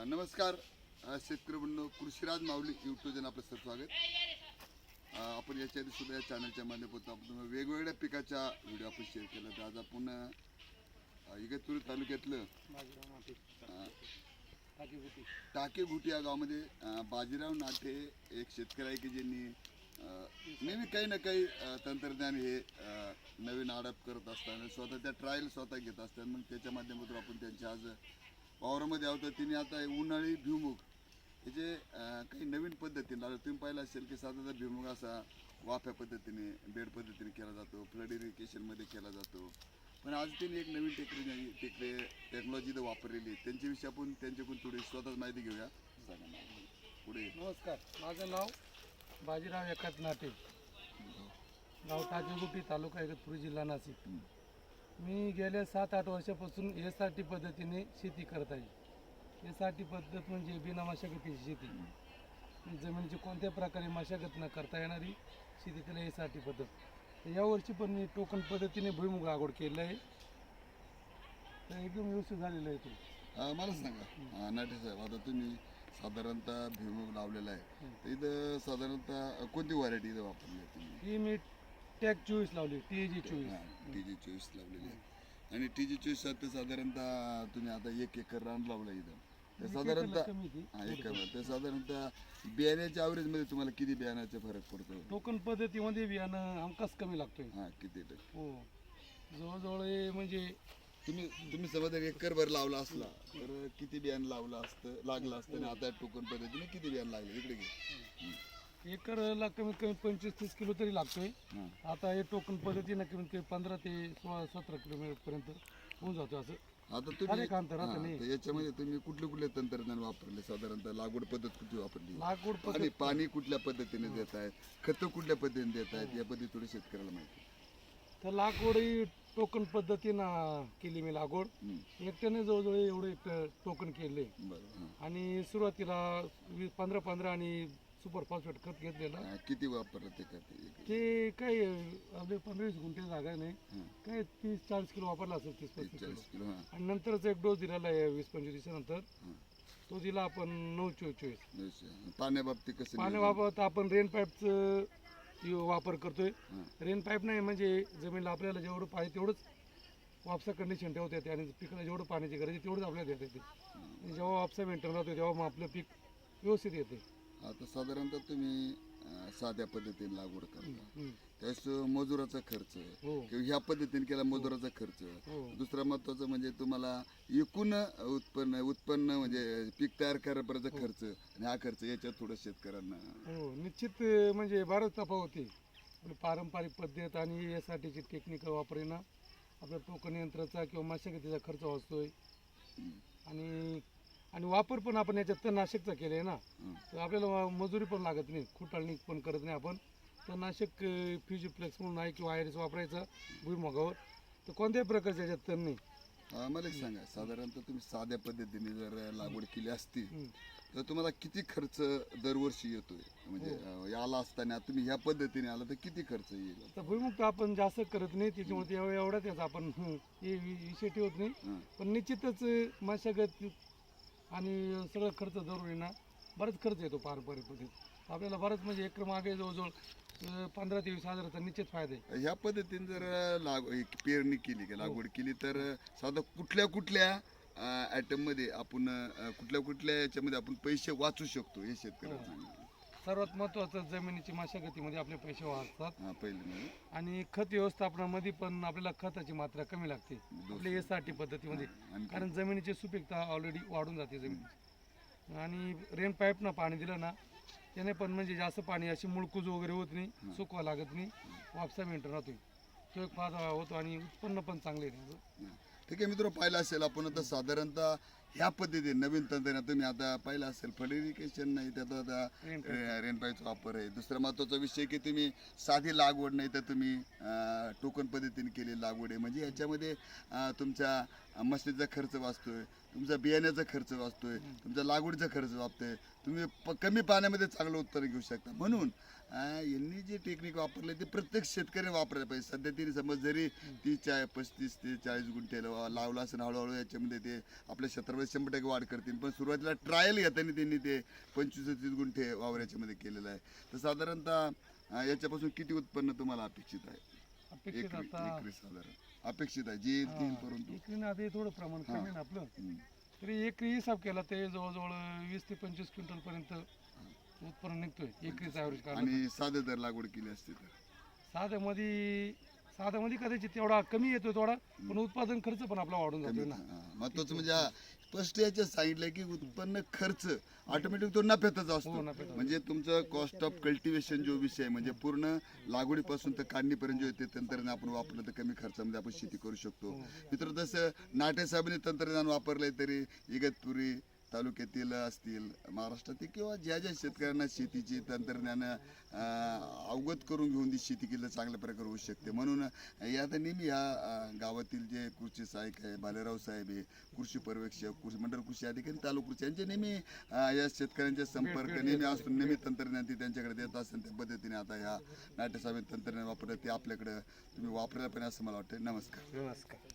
नमस्कार. शेतकरी बंधू कृषीराज माऊली यूट्यूब आपलं सर स्वागत. आपण याच्या आधी सुद्धा या चॅनलच्या माध्यमातून आपण वेगवेगळ्या पिकाच्या व्हिडिओ आपण शेअर केला तर आज आपण इगतपुरी तालुक्यातलं अ, या गावामध्ये बाजीराव नाटे एक शेतकरी आहे की ज्यांनी नेहमी काही ना काही तंत्रज्ञान हे नवीन आडप करत असताना स्वतः त्या ट्रायल स्वतः घेत असतात. मग त्याच्या माध्यमातून आपण त्यांच्या आज वावरामध्ये आहोत तर तिने आता हे उन्हाळी भुईमुग. याचे काही नवीन पद्धतीने लावलं तुम्ही पाहिलं असेल की साधारण भुईमुग असा वाफ्या पद्धतीने बेड पद्धतीने केला जातो फ्लड इरिगेशनमध्ये केला जातो. पण आज त्यांनी एक नवीन टेक्नॉलॉजी टेक्ने टेक्नॉलॉजी इथं वापरलेली त्यांच्याविषयी आपण त्यांच्याकडून थोडी स्वतःच माहिती घेऊया. पुढे नमस्कार. माझं नाव बाजीराव एकात नाटे गाव टाकेगुटी तालुका इगतपुरी जिल्हा नाशिक. मी गेल्या सात आठ वर्षापासून एस आर टी पद्धतीने शेती करत आहे. एस आर टी पद्धत म्हणजे बिना मशागतीची शेती. जमिनीची कोणत्या प्रकारे मशागत न करता येणारी शेती त्याला एस आर टी पद्धत यावर्षी पण मी टोकन पद्धतीने भुईमुग लागवड केलेलं आहे. तर एकदम व्यवस्थित झालेलं आहे ते. मला सांगा. नाटे साहेब आता तुम्ही साधारणतः भुईमुग लावलेला आहे. तर इथं साधारणतः कोणती व्हरायटी इथं वापरली आहे तुम्ही? ही मी टॅग चोवीस लावली टी जी चोवीस टी जी चोवीस लावलेली आहे. आणि टी जी चोवीस तर साधारणतः तुम्ही आता एक एकर रान लावलं इथं. तर साधारणतः ती हा एकर. तर साधारणतः बियाण्याच्या ॲव्हरेजमध्ये तुम्हाला किती बियाण्याचा फरक पडतो? टोकन पद्धतीमध्ये बियाणं हमखास कमी लागतोय. हा किती टक्के? हो. जवळजवळ हे म्हणजे तुम्ही तुम्ही समजा एकरभर लावला असला तर किती बियाणं लावलं असतं लागलं असतं आणि आता टोकन पद्धतीने किती बियाणं लागले? इकडे घे. एकरला कमीत कमी पंचवीस तीस किलो तरी लागतोय. हां. आता हे टोकन पद्धतीनं कमीत कमी पंधरा ते सोळा सतरा किलोमीटर पर्यंत होऊन जातो असं. आता तुम्ही अनेक अंतर हा, नाही. तर याच्यामध्ये तुम्ही कुठले कुठले तंत्रज्ञान वापरले? साधारणतः लागवड पद्धत कुठली वापरली? लागवड पद्धत आणि पाणी कुठल्या पद्धतीने देत आहेत? खतं कुठल्या पद्धतीने देत आहेत? या पद्धती थोडी शेतकऱ्याला माहिती. तर लागवड ही टोकन पद्धतीनं केली मी लागवड. एकट्याने जवळजवळ एवढे एक टोकन केले बरं हां. आणि सुरुवातीला वीस पंधरा पंधरा आणि सुपर फॉस्फेट खत घेतलेलं. किती वापरलं ते खत? एक- ते काय आपले पंधरा वीस गुंठे जागा नाही. काय तीस चाळीस किलो वापरला असेल तीस पस्तीस किलो. चाळीस किलो हां. आणि नंतरच एक डोस दिलेला आहे वीस पंचवीस दिवसानंतर. हां. तो दिला आपण नऊ चोवीस. चोवीस निश्चय. पाण्याबाबतीत कसं पाण्याबाबत आपण रेन पाईपचं वापर करतोय. हां. रेन पाईप नाही म्हणजे जमिनीला आपल्याला जेवढं पाहिजे तेवढंच वापसा कंडिशन ठेवता येते आणि पिकाला जेवढं पाण्याची गरज आहे तेवढंच आपल्याला देता येते. आणि जेव्हा वापसा मेंटेन राहतो तेव्हा मग आपलं पीक व्यवस्थित येते. आता साधारणतः तुम्ही साध्या पद्धतीने लागवड करता. त्यास मजुराचा खर्च हो. किंवा ह्या पद्धतीने केला मजुराचा खर्च. हो. दुसरा महत्वाचं म्हणजे तुम्हाला एकूण उत्पन्न उत्पन्न म्हणजे पीक तयार करायपर्यंत खर्च आणि हा खर्च याच्यात थोडं शेतकऱ्यांना हो. निश्चित म्हणजे बरंच आपली पारंपरिक पद्धत आणि यासाठीची टेक्निक वापरेना आपल्या टोकन यंत्राचा किंवा मशागतीचा खर्च वाचतोय. आणि आणि वापर पण आपण याच्यात तणनाशकचा केलं आहे ना. हं. तर आपल्याला मजुरी पण लागत नाही खुटाळणी पण करत नाही आपण. तणनाशक फ्युजिफ्लेक्स म्हणून आहे किंवा आयरिस वापरायचा भुईमुगावर. तर कोणत्याही प्रकारच्या याच्यात तण नाही. मला एक सांगा साधारणतः तुम्ही साध्या पद्धतीने जर लागवड केली असती हं. तर तुम्हाला किती खर्च दरवर्षी येतोय? म्हणजे अं, याला असताना तुम्ही ह्या पद्धतीने आला तर किती खर्च येईल? तर भुईमुग तर आपण जास्त करत नाही त्याच्यामुळे ते एवढ्या एवढ्याच याचा आपण हं, हे विषय ठेवत नाही. हं. पण निश्चितच मशागत आणि सगळं खर्च जरुरी ना बराच खर्च येतो पारंपरिक पद्धतीत आपल्याला बरंच म्हणजे एक मागे जवळजवळ पंधरा ते वीस हजाराचा निश्चित फायदा आहे. ह्या पद्धतीने जर लाग पेरणी केली की लागवड केली तर साधा कुठल्या कुठल्या आयटममध्ये आपण कुठल्या कुठल्या याच्यामध्ये आपण पैसे वाचू शकतो हे शेतकऱ्याला सांगा सर्वात महत्त्वाचं जमिनीची मशागतीमध्ये आपले पैसे वाचतात. हा पहिले म्हणजे आणि खत व्यवस्थापनामध्ये पण आपल्याला खताची मात्रा कमी लागते. आपल्या एस आर टी पद्धतीमध्ये. आणि कारण जमिनीची सुपीकता ऑलरेडी वाढून जाते जमिनीची. आणि रेन पाईपनं पाणी दिलं ना त्याने पण म्हणजे जास्त पाणी अशी मुळकूज वगैरे होत नाही सुकवा लागत नाही. वापसा मेंटेन राहतोय. तो एक फायदा होतो आणि उत्पन्न पण चांगले. हा. ठीक आहे मित्र पाहिलं असेल आपण आता साधारणतः ह्या पद्धतीने नवीन तंत्रज्ञान तुम्ही आता पाहिलं असेल फलिरिकेशन नाही त्यात आता रेन रेनपाईचा वापर आहे. दुसरा महत्त्वाचा विषय की तुम्ही साधी लागवड नाही तर तुम्ही टोकन पद्धतीने केलेली लागवड आहे. म्हणजे याच्यामध्ये तुमच्या मशिनीचा खर्च वाचतोय तुमचा बियाण्याचा खर्च वाचतोय तुमचा लागवडीचा खर्च वाचतोय. तुम्ही प कमी पाण्यामध्ये चांगलं उत्तर घेऊ शकता. म्हणून यांनी जे टेक्निक वापरले ते प्रत्येक शेतकऱ्याने वापरायला पाहिजे. सध्या तरी समज जरी तीस चाळीस पस्तीस ते चाळीस गुंठे लावला असेल हळूहळू याच्यामध्ये ते आपल्या क्षेत्रामध्ये शंभर टक्के वाढ करतील. पण सुरुवातीला ट्रायल घेताना त्यांनी ते पंचवीस तीस गुंठे वावर याच्यामध्ये केलेलं आहे. तर साधारणतः याच्यापासून किती उत्पन्न तुम्हाला अपेक्षित आहे? अपेक्षित आता साधारण. अपेक्षित आहे. जी येईल ती परंतु. आता थोडं प्रमाण कमी आहे ना आपलं. तरी एकरी हिसाब केला ते जवळजवळ वीस ते पंचवीस क्विंटल पर्यंत उत्पन्न निघतोय. एकरीचा ॲव्हरेज आणि साधे दर लागवड केली असते तर? साध्यामध्ये साध्यामध्ये कदाचित तेवढा कमी येतोय थोडा पण उत्पादन खर्च पण आपला वाढून जातोय ना. हा, महत्वाचं म्हणजे हा, स्पष्ट याच्यात सांगितलं की उत्पन्न खर्च ऑटोमॅटिक तो नफ्यातच असतो. हो, नफ्यातच. म्हणजे तुमचं कॉस्ट ऑफ कल्टिवेशन जो विषय आहे, म्हणजे पूर्ण लागवडीपासून तर काढणीपर्यंत जे येते तंत्रज्ञान आपण वापरलं तर कमी खर्चामध्ये आपण शेती करू शकतो. मित्र तसं नाटे साहेबांनी तंत्रज्ञान वापरलंय तरी इगतपुरी तालुक्यातील असतील महाराष्ट्रातील किंवा ज्या ज्या शेतकऱ्यांना शेतीची तंत्रज्ञान अवगत करून घेऊन ती शेती केली तर चांगल्या प्रकारे होऊ शकते. म्हणून या आता नेहमी ह्या अं, गावातील जे कृषी सहाय्यक आहे बालेराव साहेब आहे कृषी पर्यवेक्षक कृषी मंडळ कृषी अधिकारी तालुका कृषी यांचे नेहमी या शेतकऱ्यांचे संपर्क नेहमी असतो. नेहमी तंत्रज्ञान ते त्यांच्याकडे देत असतात. त्या पद्धतीने आता ह्या नाट्यसभेत तंत्रज्ञान वापरत ते आपल्याकडे तुम्ही वापरायला पण असं मला वाटतं नमस्कार. नमस्कार.